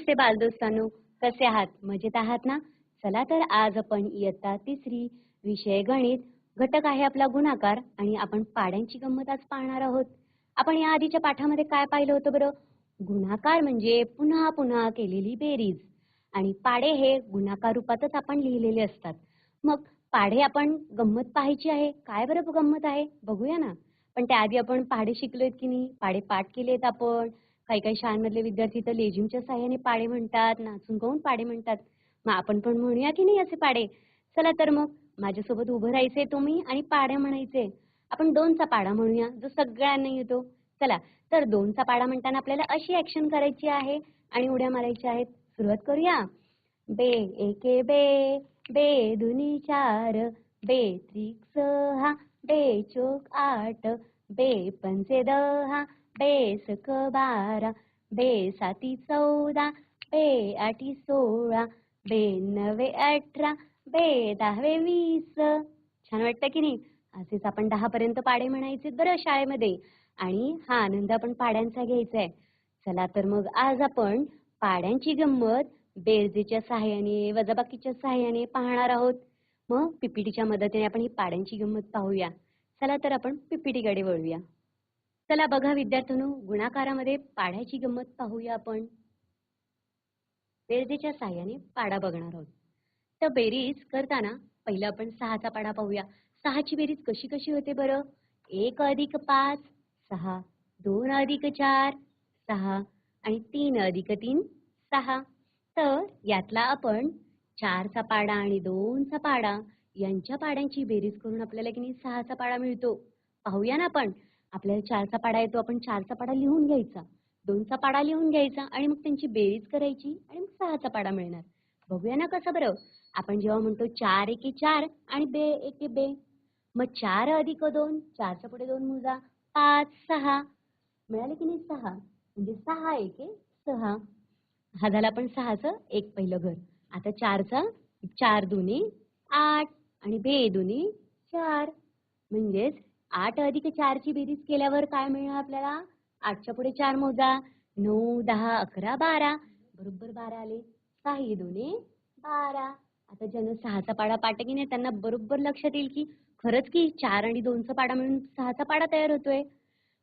नमस्ते बालदोस्तांनो. कसे आहात? मजेत आहात ना? चला तर आज आपण इयत्ता तिसरी विषय गणित घटक आहे आपला गुणाकार आणि आपण पाड्यांची गंमत आज पाहणार आहोत. आपण या आधीच्या पाठामध्ये काय पाहिलं होतं बरं? गुणाकार म्हणजे पुन्हा पुन्हा केलेली बेरीज. आणि पाडे हे गुणाकार रूपातच आपण लिहिलेले असतात. मग पाढे आपण गंमत पाहायची आहे? काय बरं गंमत आहे? बघूया ना. पण त्याआधी आपण पाढे शिकलोय की नाही? पाढे पाठ केलेत आपण. काही काही शाळांमधले विद्यार्थी तर लेझिमच्या साह्याने पाढे म्हणतात नाचून गाऊन पाढे म्हणतात. मग आपण पण म्हणूया की नाही असे पाढे चला तर मग. माझ्यासोबत उभं राहायचंय तुम्ही आणि पाडे म्हणायचे आपण दोनचा पाढा म्हणूया जो सगळ्यांना येतो. चला तर दोनचा पाढा म्हणताना आपल्याला अशी ऍक्शन करायची आहे आणि उड्या मारायच्या आहेत. सुरुवात करूया. बे एके बे बे दुनी चार. बे त्रिक सहा. बे चोक आठ. बे पंचे दहा. बेस क बारा बे साती चौदा बे आठी सोळा बे नवे अठरा बे दहावे वीस. छान वाटतं की नाही? असेच आपण दहा पर्यंत पाडे म्हणायचे बरं शाळेमध्ये. आणि हा आनंद आपण पाड्यांचा घ्यायचा आहे चला तर मग आज आपण पाड्यांची गंमत बेरजेच्या सहाय्याने वजाबाकीच्या सहाय्याने पाहणार आहोत. मग पीपीटीच्या मदतीने आपण ही पाड्यांची गंमत पाहूया. चला तर आपण पीपीटीकडे वळूया. चला बघा विद्यार्थ्यांनो गुणाकारामध्ये पाढ्याची गंमत पाहूया आपण. बेरजेच्या सहाय्याने पाडा बघणार आहोत. तर बेरीज करताना पहिलं आपण सहाचा पाडा पाहूया. सहाची बेरीज कशी कशी होते बरं? एक अधिक पाच सहा. दोन अधिक चार सहा. आणि तीन अधिक तीन सहा. तर यातला आपण चारचा पाडा आणि दोनचा पाडा यांच्या पाड्यांची बेरीज करून आपल्याला की नाही सहाचा पाडा मिळतो. पाहूया ना आपण. आपल्याला चारचा पाडा येतो आपण चारचा पाडा लिहून घ्यायचा. दोनचा पाडा लिहून घ्यायचा आणि मग त्यांची बेरीज करायची आणि मग सहाचा पाडा मिळणार. बघूया ना कसं बरं. आपण जेव्हा म्हणतो चार एके चार आणि बे एके बे मग चार अधिक दोन चारच्या पुढे दोन मुजा पाच सहा. मिळाले की नाही सहा? म्हणजे सहा एके सहा. हा झाला आपण सहाचं एक पहिलं घर. आता चारचा चार दुनी आठ आणि बे दुनी चार. म्हणजेच आठ अधिक चारची बेरीज केल्यावर काय मिळणार आपल्याला? आठच्या पुढे चार मोजा. नऊ दहा अकरा बारा. बरोबर बारा आले. सहा दोन्ही बारा. आता ज्यांना सहाचा पाडा पाठ की नाही त्यांना बरोबर लक्षात येईल की खरंच की चार आणि दोनचा पाडा मिळून सहाचा पाडा तयार होतोय.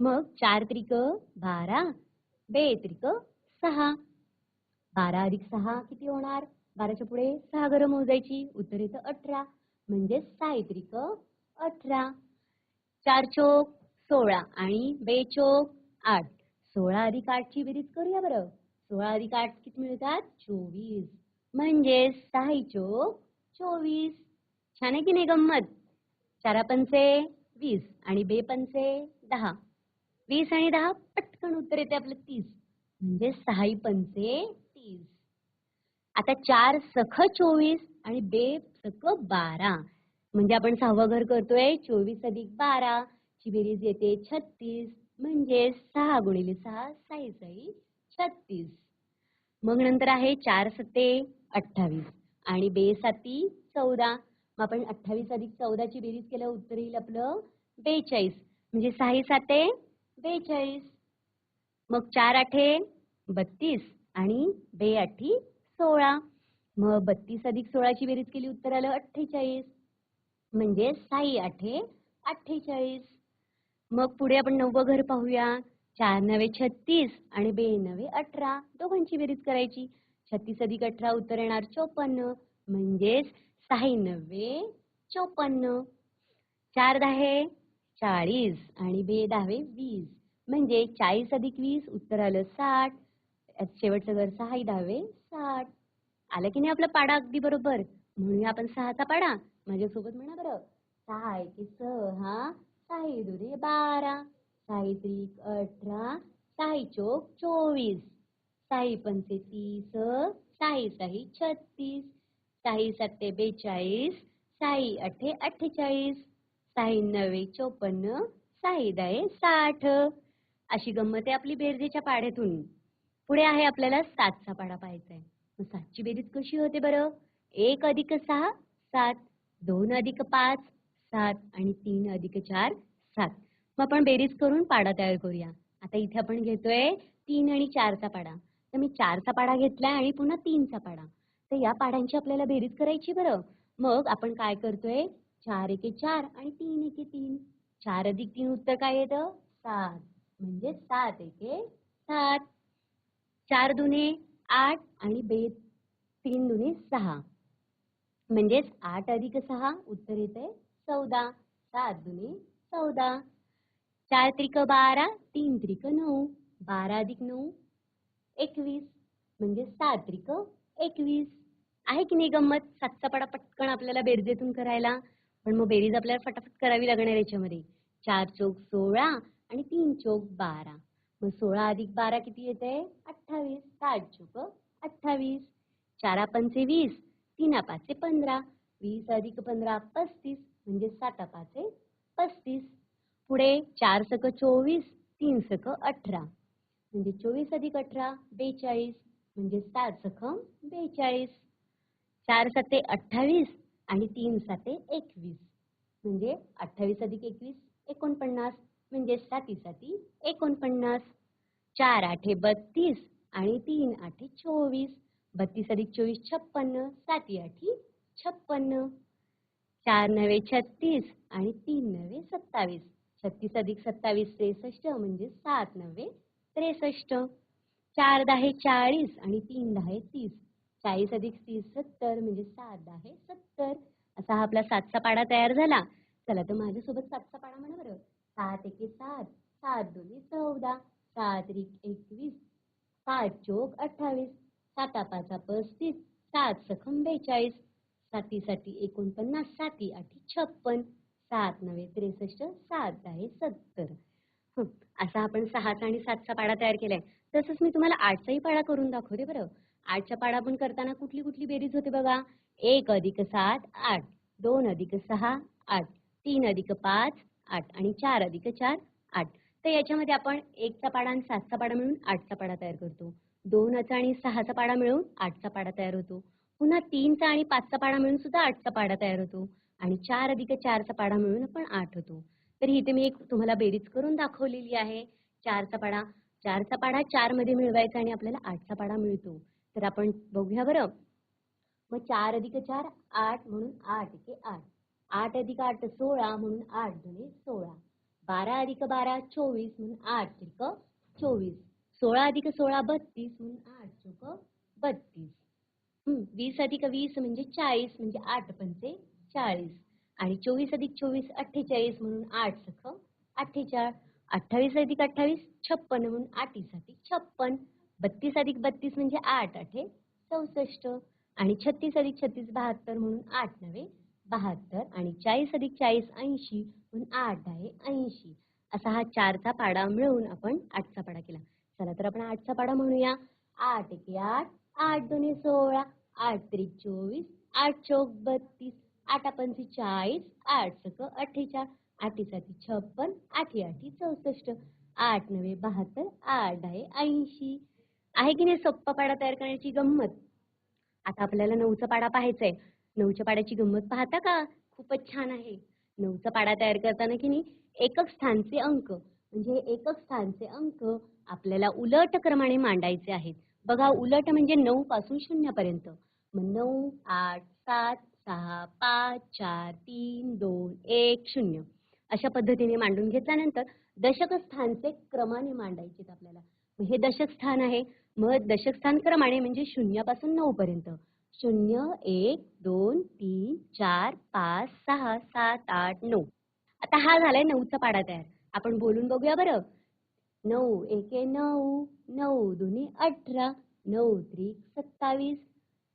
मग चार त्रिक बारा बे त्रिक सहा. बारा अधिक सहा किती होणार? बाराच्या पुढे सहा घरं मोजायची. उत्तर येतं अठरा. म्हणजे साहित्रिक अठरा. चार चोक सोळा आणि बे चोक आठ. सोळा अधिक आठची बेरीज करूया बरं. सोळा अधिक आठ किती मिळतात? चोवीस. म्हणजे सहा चोक चोवीस. छान आहे की नाही गंमत? चारा पंचे वीस आणि बे पंचे दहा. वीस आणि दहा पटकन उत्तर येते आपलं तीस. म्हणजे सहाई पंचे तीस. आता चार सख चोवीस आणि बे सख बारा. म्हणजे आपण सहावं घर करतोय चोवीस अधिक बारा ची बेरीज येते छत्तीस म्हणजे सहा गुणिले सहा साई साई छत्तीस. मग नंतर आहे चार सत्ते अठ्ठावीस आणि बे साती चौदा. मग आपण अठ्ठावीस अधिक चौदाची बेरीज केलं उत्तर येईल आपलं बेचाळीस. म्हणजे सहा साते बेचाळीस. मग चार आठे बत्तीस आणि बे आठी सोळा. मग बत्तीस अधिक सोळाची बेरीज केली उत्तर आलं अठ्ठेचाळीस. म्हणजे साई आठे अठ्ठेचाळीस. मग पुढे आपण नववं घर पाहूया. चार नवे छत्तीस आणि बे नवे अठरा. दोघांची बेरीज करायची. छत्तीस अधिक अठरा उत्तर येणार चोपन्न. म्हणजेच सहा नव्वे चोपन्न. चार दहा चाळीस आणि बे दहावे वीस. म्हणजे चाळीस अधिक वीस उत्तर आलं साठ. शेवटचं घर सहा दहावे साठ. आलं की नाही आपला पाडा अगदी बरोबर. म्हणूया आपण सहाचा पाडा. माझ्यासोबत म्हणा बरं. सहा एके सहा साई दुरे बारा साई त्रिक अठरा साई चोक चोवीस साई पंचे तीस साई साई छत्तीस साई सत्ते बेचाळीस साई अठे अठ्ठेचाळीस साई नवे चोपन्न साई दहे साठ. अशी गंमत आहे आपली बेरजेच्या पाढ्यातून पुढे आहे आपल्याला सातचा पाडा पाहायचा आहे. मग सातची बेरीज कशी होते बरं? एक अधिक सहा सात. दोन अधिक पाच सात आणि तीन अधिक चार सात. मग आपण बेरीज करून पाडा तयार करूया. आता इथे आपण घेतोय तीन आणि चारचा पाडा. तर मी चारचा पाडा घेतलाय आणि पुन्हा तीनचा पाडा. तर या पाड्यांची आपल्याला बेरीज करायची बरं. मग आपण काय करतोय? चार एके चार आणि तीन एके तीन. चार अधिक तीन उत्तर काय येतं? सात. म्हणजे सात एके सात. चार दुने आठ आणि बे तीन दुने सहा. म्हणजेच आठ अधिक सहा उत्तर येते चौदा. सात दुने चौदा. चार त्रिक बारा तीन त्रिक नऊ बारा अधिक नऊ एकवीस. म्हणजे सात त्रिक एकवीस. आहे की नाही गंमत? सातचा पडा पटकन आपल्याला बेरजेतून करायला. पण मग बेरीज आपल्याला फटाफट करावी लागणार याच्यामध्ये. चार चौक सोळा आणि तीन चौक बारा. मग सोळा अधिक बारा किती येते अठ्ठावीस. सात चौक अठ्ठावीस. चारा पंचे वीस तीना पाचे पंधरा वीस अधिक पंधरा पस्तीस म्हणजे साता पाचे पस्तीस. पुढे चार सक चोवीस तीन सक अठरा. म्हणजे चोवीस अधिक अठरा बेचाळीस. म्हणजे सात सखम बेचाळीस. चार साते अठ्ठावीस आणि तीन साते एकवीस. म्हणजे अठ्ठावीस अधिक एकवीस एकोणपन्नास. म्हणजे साती साती एकोणपन्नास. चार आठे बत्तीस आणि तीन आठे चोवीस. बत्तीस अधिक चोवीस छप्पन्न. साती आठी छप्पन्न. चार नवे छत्तीस आणि तीन नवे सत्तावीस. छत्तीस अधिक सत्तावीस त्रेसष्ट म्हणजे सात नवे त्रेसष्ट. चार दहा चाळीस आणि तीन दहा तीस. चाळीस अधिक तीस सत्तर म्हणजे सात दहा सत्तर. असा हा आपला सातचा पाडा तयार झाला. चला तर माझ्यासोबत सातचा पाडा म्हणा बरं. सात एके सात सात दोन्ही चौदा. सात एक एकवीस सात चोक अठ्ठावीस. साता पाचा पस्तीस सात सखम बेचाळीस साती साठी एकोणपन्नास साती आठी छप्पन सात नव्हे त्रेसष्ट सात आहे सत्तर असा आपण सहाचा आणि सातचा पाडा तयार केलाय. तसंच मी तुम्हाला आठचाही पाडा करून दाखवते बरं. आठचा पाडा पण करताना कुठली कुठली बेरीज होते बघा. एक अधिक सात आठ. दोन अधिक सहा आठ. तीन अधिक पाच आठ. आणि चार अधिक चार आठ. तर याच्यामध्ये आपण एकचा पाडा आणि सातचा पाडा मिळून आठचा पाडा तयार करतो. दोनचा आणि सहाचा पाडा मिळून आठचा पाडा तयार होतो. पुन्हा तीनचा आणि पाचचा पाडा मिळून सुद्धा आठचा पाडा तयार होतो. आणि चार अधिक चारचा पाडा मिळून आपण आठ होतो. तर इथे मी एक तुम्हाला बेरीज करून दाखवलेली आहे. चारचा पाडा चारचा पाडा चारमध्ये मिळवायचा आणि आपल्याला आठचा पाडा मिळतो. तर आपण बघूया बरं. मग चार अधिक चार आठ म्हणून आठ एके आठ. आठ अधिक आठ सोळा म्हणून आठ दुने सोळा. बारा अधिक बारा चोवीस म्हणून आठ त्रिक चोवीस. सोळा अधिक सोळा बत्तीस म्हणून आठ चोक बत्तीस. वीस अधिक वीस म्हणजे चाळीस म्हणजे आठ पंचे चाळीस. आणि चोवीस अधिक चोवीस अठ्ठेचाळीस म्हणून आठ सख अठ्ठेचाळ. अठ्ठावीस अधिक अठ्ठावीस छप्पन म्हणून आठीसाठी छप्पन. बत्तीस अधिक बत्तीस म्हणजे आठ आठे चौसष्ट. आणि छत्तीस अधिक छत्तीस बहात्तर म्हणून आठ नवे बहात्तर. आणि चाळीस अधिक चाळीस ऐंशी म्हणून आठ आहे ऐंशी. असा हा चारचा पाडा मिळवून आपण आठचा पाडा केला. चला तर आपण आठचा पाडा म्हणूया. आठ एके आठ आठ दोन्ही सोळा आठ त्रिक चोवीस आठ चौक बत्तीस आठ पंची चाळीस आठ सक अठ्ठेचाळ आठी साती छप्पन आठी आठी चौसष्ट आठ नवे बहात्तर आठ आहे ऐंशी. आहे की नाही सोप्पा पाडा तयार करण्याची गंमत? आता आपल्याला नऊचा पाडा पाहायचा आहे नऊच्या पाड्याची गंमत पाहता का? खूपच छान आहे. नऊचा पाडा तयार करताना की नाही एकक स्थानचे अंक. म्हणजे एकक स्थानचे अंक आपल्याला उलट क्रमाने मांडायचे आहेत. बघा उलट म्हणजे नऊ पासून शून्यपर्यंत मग नऊ आठ सात सहा पाच चार तीन दोन एक शून्य. अशा पद्धतीने मांडून घेतल्यानंतर दशक स्थानचे क्रमाने मांडायचे आहेत आपल्याला. मग हे दशक स्थान आहे. मग दशक स्थान क्रमाने म्हणजे शून्यापासून नऊ पर्यंत. शून्य एक दोन तीन चार पाच सहा सात आठ नऊ. आता हा झालाय नऊचा पाडा तयार. आपण बोलून बघूया बरं. नऊ एके नऊ नऊ दोन्ही अठरा नऊ त्रिक सत्तावीस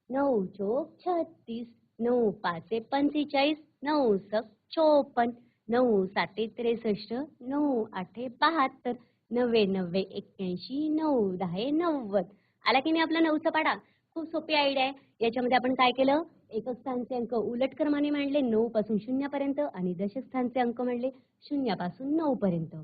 नऊ चोक छत्तीस नऊ पाचे पंचेचाळीस नऊ सक चोपन्न नऊ साते त्रेसष्ट नऊ आठे बहात्तर नव्वे नव्वे एक्क्याऐंशी नऊ दहा नव्वद. आला की नाही आपला नऊचा पाडा? खूप सोपी आयडिया आहे. याच्यामध्ये आपण काय केलं? एकक स्थानचे अंक उलट क्रमाने मांडले नऊ पासून शून्यापर्यंत आणि दशक स्थानचे अंक मांडले शून्यापासून नऊ पर्यंत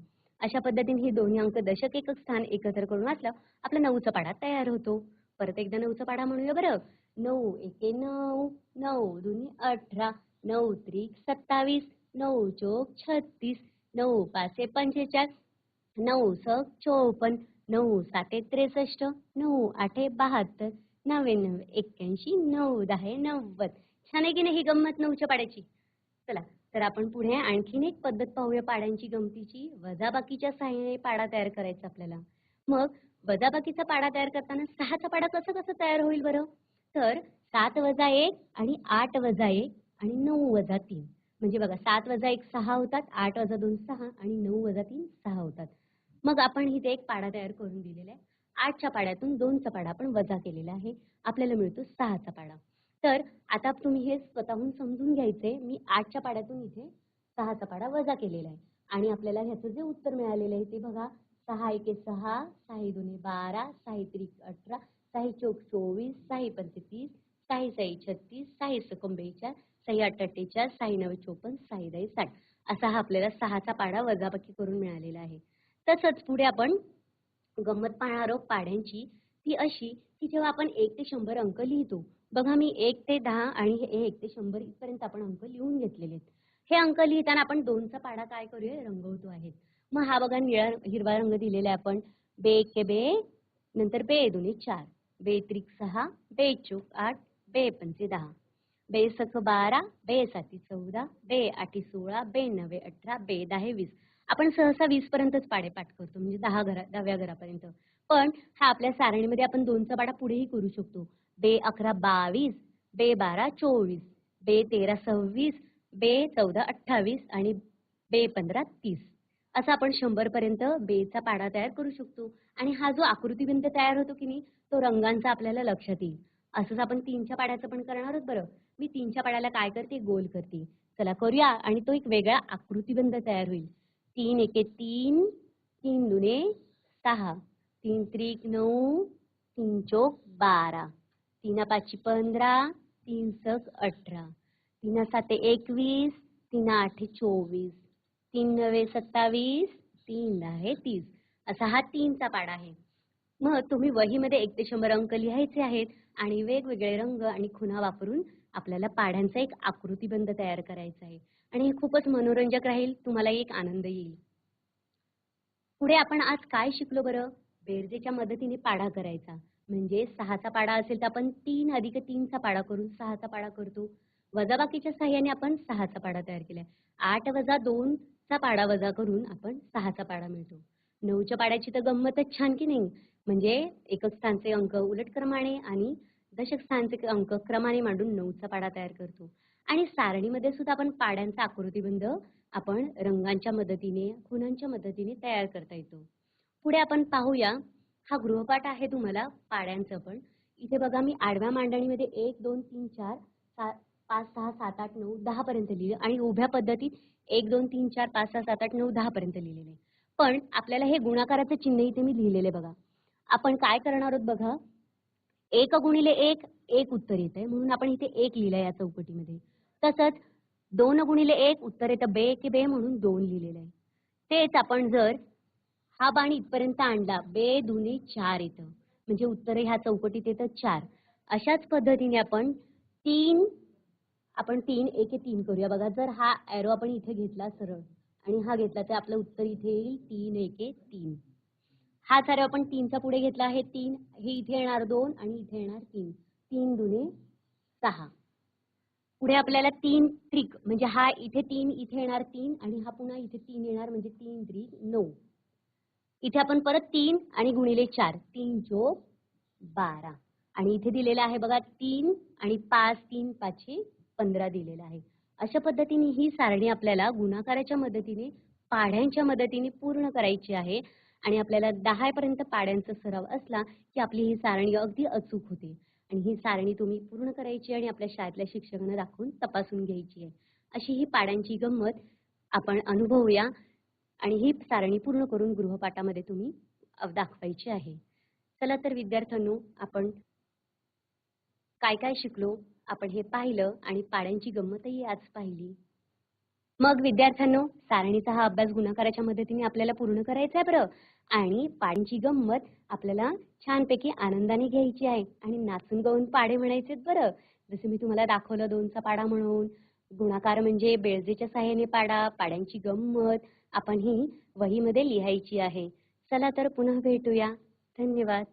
अशा पद्धतीने हे दोन्ही अंक दशक एकक स्थान एकत्र करून वाचलं आपला नऊचा पाडा तयार होतो. परत एकदा नऊचा पाडा म्हणूया बरं. नऊ एके नऊ नऊ दोन्ही अठरा नऊ त्रिक सत्तावीस नऊ चोक छत्तीस नऊ पाचे पंचेचाळीस नऊ सक चोपन्न नऊ साते त्रेसष्ट नऊ आठे बहात्तर नव्याण्णव एक्क्याऐंशी नऊ दहा नव्वद. छान आहे की नाही ही गंमत नऊच्या पाड्याची? चला तर आपण पुढे आणखीन एक पद्धत पाहूया पाड्यांची गमतीची. वजाबाकीच्या सहाय्याने पाडा तयार करायचा आपल्याला. मग वजाबाकीचा पाडा तयार करताना सहाचा पाडा कसं कसं तयार होईल बरं? तर सात वजा एक आणि आठ वजा एक आणि नऊ वजा तीन. म्हणजे बघा सात वजा एक सहा होतात आठ वजा दोन सहा आणि नऊ वजा तीन सहा होतात. मग आपण इथे एक पाडा तयार करून दिलेला आहे. आठच्या पाड्यातून दोनचा पाडा आपण वजा केलेला आहे आपल्याला मिळतो सहाचा पाडा तर आता तुम्ही हे स्वतःहून समजून घ्यायचे मी आठच्या पाड्यातून इथे सहाचा पाडा वजा केलेला आहे आणि आपल्याला ह्याचं जे उत्तर मिळालेलं आहे ते बघा सहा एके सहा साई दोन्ही बारा सहा त्रिक अठरा साई चौक चोवीस साई पंचतीस साई साई छत्तीस साई सकम बेचाळीस साई आठ साई नव्वे चोपन्न सहा दाई साठ असा हा आपल्याला सहाचा पाडा वजाबाकी करून मिळालेला आहे तसंच पुढे आपण गंमत पाहणार पाढ्यांची पाड्यांची ती अशी की जेव्हा आपण एक ते शंभर अंक लिहितो बघा मी एक ते दहा आणि हे एक ते शंभर इथपर्यंत आपण अंक लिहून घेतलेले आहेत. हे अंक लिहिताना आपण दोनचा पाडा काय करूया? रंगवतो आहे मग हा बघा निळा हिरवा रंग दिलेला आहे आपण. बे एके बे नंतर बे दोन्ही चार. बे त्रिक सहा बे चूक आठ बे पंचे दहा. बे सख बारा बे साती चौदा बे आठी सोळा बे नवे अठरा बे दहा वीस. आपण सहसा वीस पर्यंतच पाठ करतो म्हणजे दहा घरा दहाव्या घरापर्यंत. पण हा आपल्या सारणीमध्ये आपण दोनचा पाडा पुढेही करू शकतो. बे अकरा बावीस बे बारा चोवीस बे तेरा सव्वीस बे चौदा अठ्ठावीस आणि बे पंधरा तीस. असं आपण शंभर पर्यंत बेचा पाडा तयार करू शकतो. आणि हा जो आकृतीबिंद तयार होतो की नाही तो रंगांचा आपल्याला लक्षात येईल. असंच आपण तीनच्या पाड्याचं पण करणार आहोत बरं. मी तीनच्या पाड्याला काय करते? गोल करते. चला करूया आणि तो एक वेगळा आकृतीबंध तयार होईल. तीन एके तीन तीन दुने सहा तीन त्रिक नऊ तीन चोक बारा तीना पाचशे पंधरा तीन सक अठरा तीना साते एकवीस तीना आठे चोवीस तीन नवे सत्तावीस तीन दहा तीस. असा हा तीनचा पाडा आहे. मग तुम्ही वहीमध्ये एक ते शंभर अंक लिहायचे आहेत आणि वेगवेगळे रंग आणि खुणा वापरून आपल्याला पाढ्यांचा एक आकृतीबंध तयार करायचा आहे. आणि हे खूपच मनोरंजक राहील. तुम्हाला एक आनंद येईल. पुढे आपण आज काय शिकलो बरं? बेरजेच्या मदतीने पाढा करायचा. म्हणजे सहाचा पाडा असेल तर आपण तीन अधिक तीनचा पाडा करून सहाचा पाडा करतो. वजाबाकीच्या सहाय्याने आपण सहाचा पाडा तयार केलाय. आठ वजा दोनचा पाडा वजा करून आपण सहाचा पाडा मिळतो. नऊच्या पाड्याची तर गंमतच छान की नाही? म्हणजे एकक स्थानचे अंक उलट क्रमाने आणि दशक स्थानचे अंक क्रमाने मांडून नऊचा पाडा तयार करतो. आणि सारणीमध्ये सुद्धा आपण पाड्यांचा आकृतीबंध आपण रंगांच्या मदतीने खुणांच्या मदतीने तयार करता येतो. पुढे आपण पाहूया हा गृहपाठ आहे तुम्हाला पाड्यांचं पण. इथे बघा मी आडव्या मांडणीमध्ये एक दोन तीन चार सात पाच सहा सात आठ नऊ दहा पर्यंत लिहिलं आणि उभ्या पद्धतीत एक दोन तीन चार पाच सहा सात आठ नऊ दहा पर्यंत लिहिलेले. पण आपल्याला हे गुणाकाराचं चिन्ह इथे मी लिहिलेलं आहे बघा. आपण काय करणार आहोत बघा? एक गुणिले एक एक उत्तर येत आहे म्हणून आपण इथे एक लिहिलं या चौकटीमध्ये. तसंच दोन गुणिले एक उत्तर येतं बे की बे म्हणून दोन लिहिलेलं आहे. तेच आपण जर हा बाण इथपर्यंत आणला बे दुनी चार येतं. म्हणजे उत्तर ह्या चौकटीत येतं चार. अशाच पद्धतीने आपण तीन आपण तीन एके तीन करूया. बघा जर हा ॲरो आपण इथे घेतला सरळ आणि हा घेतला तर आपलं उत्तर इथे येईल तीन एके तीन. हा ॲरो आपण तीनचा पुढे घेतला आहे. तीन हे इथे येणार दोन आणि इथे येणार तीन. तीन दुने सहा. पुढे आपल्याला तीन त्रिक म्हणजे हा इथे तीन इथे येणार तीन आणि हा पुन्हा इथे तीन येणार म्हणजे तीन त्रिक नऊ. इथे आपण परत तीन आणि गुणिले चार. तीन जो बारा. आणि इथे दिलेला आहे बघा तीन आणि पाच तीन पाचशे पंधरा दिलेलं आहे. अशा पद्धतीने ही सारणी आपल्याला गुणाकाराच्या मदतीने पाढ्यांच्या मदतीने पूर्ण करायची आहे. आणि आपल्याला दहा पर्यंत पाड्यांचा सराव असला की आपली ही सारणी अगदी अचूक होते. आणि ही सारणी तुम्ही पूर्ण करायची आणि आपल्या शाळेतल्या शिक्षकांना दाखवून तपासून घ्यायची आहे. अशी ही पाड्यांची गंमत आपण अनुभवूया आणि ही सारणी पूर्ण करून गृहपाठामध्ये तुम्ही दाखवायची आहे. चला तर विद्यार्थ्यांनो आपण काय काय शिकलो आपण हे पाहिलं आणि पाड्यांची गंमतही आज पाहिली. मग विद्यार्थ्यांनो सारणीचा हा अभ्यास गुणाकाराच्या मदतीने आपल्याला पूर्ण करायचा आहे बरं. आणि पाडीची गंमत आपल्याला छानपैकी आनंदाने घ्यायची आहे. आणि नाचून गाऊन पाडे म्हणायचे बरं. जसं मी तुम्हाला दाखवलं दोनचा पाडा म्हणून. गुणाकार म्हणजे बेळजेच्या साह्याने पाडा पाड्यांची गंमत. आपण ही वहीमध्ये लिहायची आहे. चला तर पुन्हा भेटूया. धन्यवाद.